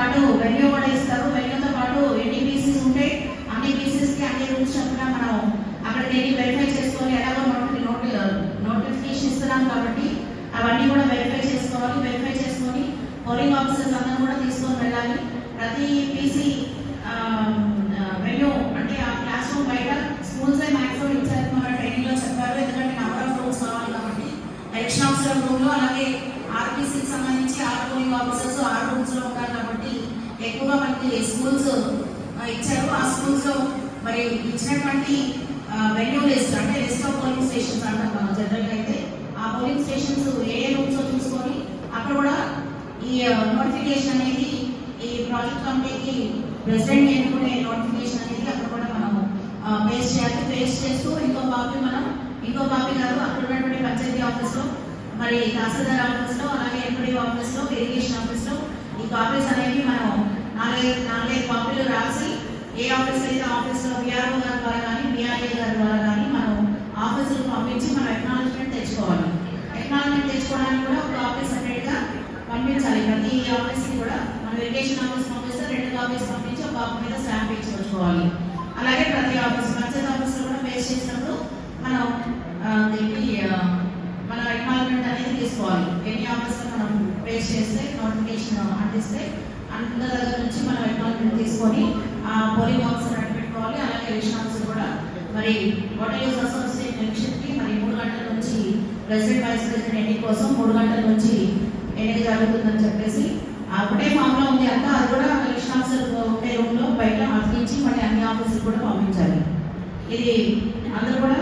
పాటు వెన్యూ కూడా ఇస్తారు. వెన్యూతో పాటు ఎన్ని పీసెస్ ఉంటే అన్ని పీసెస్కి అన్ని రూల్స్ చొప్పున మనం అక్కడ డైలీ వెరిఫై చేసుకొని ఎలాగో నోటి నోటి నోటిఫికేషన్ ఇస్తున్నాం కాబట్టి అవన్నీ కూడా వెరిఫై చేసుకోవాలి. వెరిఫై చేసుకొని పోలింగ్ ఆఫీసర్స్ అందరూ కూడా తీసుకొని వెళ్ళాలి. ప్రతి పీసీ వెన్యూ అంటే ఆ క్లాస్ రూమ్ బయట స్కూల్స్ మ్యాక్సిమం ఇచ్చారు మన ట్రైనింగ్లో చెప్పారు. ఎందుకంటే నెంబర్ ఆఫ్ రూమ్స్ కావాలి కాబట్టి ఎలక్షన్ ఆఫీసర్ రూమ్లో అలాగే ఆర్పీసీకి సంబంధించి ఆరు పోలింగ్ ఆఫీసర్స్ ఆరు రూమ్స్లో ఉంటారు కాబట్టి ఎక్కువగా మనకి స్కూల్స్ ఇచ్చారు ఆ స్కూల్స్లో మరి ఇచ్చినటువంటి వెన్యూ లిస్ట్ అంటే లిస్ట్ ఆఫ్ పోలింగ్ స్టేషన్స్ అంటాం మనం జనరల్గా అయితే. ఆ పోలింగ్ స్టేషన్స్ ఏ ఏ రూమ్స్లో చూసుకొని అక్కడ కూడా ఈ నోటిఫికేషన్ అనేది ఈ ప్రాజెక్ట్ కమిటీకి ప్రెసిడెంట్ ఎన్నుకునే నోటిఫికేషన్ అనేది అక్కడ కూడా మనం పేస్ట్ చేయాలి పేస్ట్ చేస్తూ ఇంకో కాపీ మనం ఇంకో కాపీ కాదు అక్కడ ఉన్నటువంటి పంచాయతీ ఆఫీస్లో మరి తహసీల్దార్ ఆఫీస్లో అలాగే ఎంపీడీ ఆఫీస్లో ఇరిగేషన్ ఆఫీస్లో ఈ కాపీస్ అనేవి మనం నాలుగైదు నాలుగైదు కాపీలు రాసి ఏ ఆఫీస్ అయితే ఆఫీస్లో విఆర్ఓ గారి ద్వారా కానీ బిఆర్ఏ గారి ద్వారా కానీ మనం ఆఫీసులు పంపించి మనం ఎక్నాలజ్మెంట్ తెచ్చుకోవాలి. ఎక్నాలజ్మెంట్ తెచ్చుకోవడానికి కూడా ఒక ఆఫీస్ సెపరేట్ పంపించాలి. ప్రతి ఆఫీస్కి కూడా మనం ఇరిగేషన్ ఆఫీస్ పంపిస్తే రెండు కాపీస్ పంపించి ఒక కాపీ మీద స్టాంప్ ఇచ్చి వచ్చుకోవాలి అలాగే ప్రతి ఆఫీస్ పంచాయత్ ఆఫీస్లో కూడా ఫేస్ చేసినప్పుడు మనం దీన్ని మన ఎక్నాలజ్మెంట్ అనేది తీసుకోవాలి. ఎన్ని ఆఫీస్లో మనం ఫేస్ చేస్తే నోటిఫికేషన్ అందిస్తే అంత దగ్గర నుంచి మనం ఎక్నాలజ్మెంట్ తీసుకొని ఆ పోలింగ్ ఆఫీసర్ అడ్డు పెట్టుకోవాలి. అలాగే ఎలక్షన్ ఆఫీసర్ కూడా. మరి ఓటర్ యూస్ అసోసియేషన్ ఎలక్షన్ మరి మూడు గంటల నుంచి ప్రెసిడెంట్ వైస్ ప్రెసిడెంట్ ఎన్నిక కోసం మూడు గంటల నుంచి ఎన్నిక జరుగుతుందని చెప్పేసి అప్పుడే ఒకటే ఉంది అంతా. అది కూడా ఎలక్షన్ ఆఫీసర్ ఉండే రూమ్లో బయట అతికించి మళ్ళీ అన్ని ఆఫీసులు కూడా పంపించాలి. ఇది అందరూ కూడా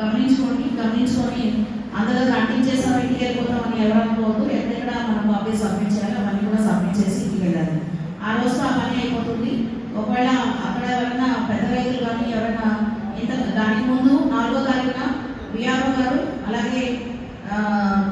గమనించుకోండి గమనించుకొని అందరూ అంటించేసాం ఇంటికి వెళ్ళిపోతాం అని ఎవరు అనుకోవద్దు ఎక్కడెక్కడ మనం కాపీ సబ్మిట్ చేయాలి అవన్నీ కూడా సబ్మిట్ చేసి ఇంటికి వెళ్ళాలి ఆ రోజు ఆ పని అయిపోతుంది ఒకవేళ అక్కడ ఎవరైనా పెద్ద రైతులు కానీ ఎవరైనా ఇంత దానికి ముందు నాలుగో తారీఖున విఆర్ఓ గారు అలాగే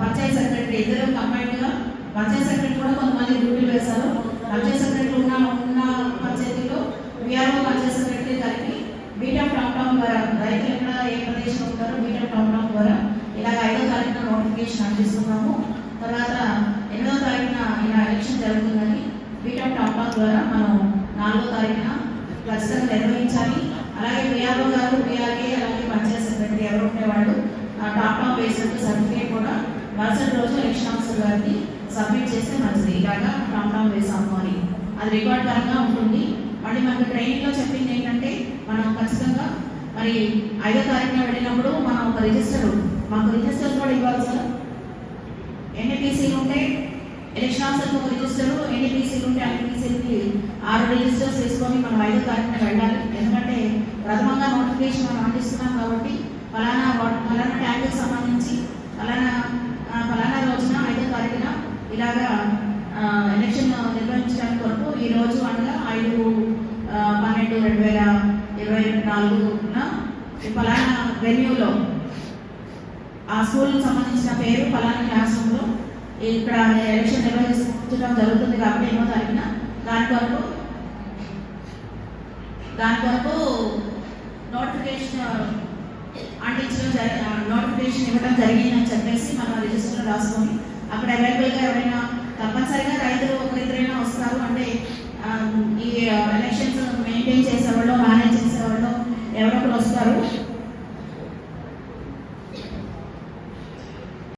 పంచాయత్ సెక్రటరీ ఇద్దరు కంబైన్డ్గా పంచాయత్ సెక్రటరీ కూడా కొంతమంది డ్యూటీలు వేశారు. పంచాయత్ సెక్రటరీ ఉన్న ఉన్న పంచాయతీలో విఆర్ఓ పంచాయత్ సెక్రటరీ కలిపి బీటెక్ టౌన్ టౌన్ ద్వారా రైతులు ఎక్కడ ఏ ప్రదేశంలో ఉంటారో బీటెక్ టౌన్ టౌన్ ద్వారా ఇలాగ ఐదో తారీఖున నోటిఫికేషన్ అందిస్తున్నాము తర్వాత ఎనిమిదో తారీఖున ఇలా ఎలక్షన్ జరుగుతుందని బీటెక్ టౌన్ టౌన్ ద్వారా మనం నాలుగో తారీఖున ఖచ్చితంగా నిర్వహించాలి. అలాగే విఆర్ఓ గారు విఆర్ఏ అలాగే పంచాయత్ సెక్రటరీ ఎవరు ఉండేవాళ్ళు ఆ టాప్ టాప్ వేసినట్టు సర్టిఫికేట్ కూడా మరుసటి రోజు ఎలక్షన్ ఆఫీసర్ గారికి సబ్మిట్ చేస్తే మంచిది. ఇలాగా టాప్ టాప్ వేసాము అని అది రికార్డ్ పరంగా ఉంటుంది. మళ్ళీ మనకు ట్రైనింగ్లో చెప్పింది ఏంటంటే మనం ఖచ్చితంగా మరి ఐదో తారీఖున వెళ్ళినప్పుడు మనం ఒక రిజిస్టర్ మాకు రిజిస్టర్ కూడా ఇవ్వాలి సార్. ఎన్ఏపీసీలు ఉంటే ఎలక్షన్ ఆఫీసర్ ఒక రిజిస్టర్ ఎన్ని ఉంటే అన్ని ఆరు రిజిస్టర్స్ వేసుకొని మనం ఐదో తారీఖున వెళ్ళాలి. ఎందుకంటే ప్రథమంగా నోటిఫికేషన్ మనం అందిస్తున్నాం కాబట్టి ఫలానా ఫలానా ట్యాంక్కి సంబంధించి ఫలానా ఫలానా రోజున ఐదో తారీఖున ఇలాగా ఎలక్షన్ నిర్వహించడానికి కొరకు ఈ రోజు అనగా ఐదు పన్నెండు రెండు వేల ఇరవై నాలుగున ఫలానా వెన్యూలో ఆ స్కూల్కి సంబంధించిన పేరు ఫలానా క్లాస్ ఇక్కడ ఎలక్షన్ నిర్వహించడం జరుగుతుంది కాబట్టి ఎన్నో తారీఖున దాని కొరకు దాని కొరకు నోటిఫికేషన్ అంటించడం జరి నోటిఫికేషన్ ఇవ్వడం జరిగిందని చెప్పేసి మనం రిజిస్టర్లో రాసుకొని అక్కడ అవైలబుల్గా ఎవరైనా తప్పనిసరిగా రైతులు ఒకరిద్దరైనా వస్తారు. అంటే ఈ ఎలక్షన్స్ మెయింటైన్ చేసేవాళ్ళు మేనేజ్ చేసేవాళ్ళు ఎవరొకరు వస్తారు.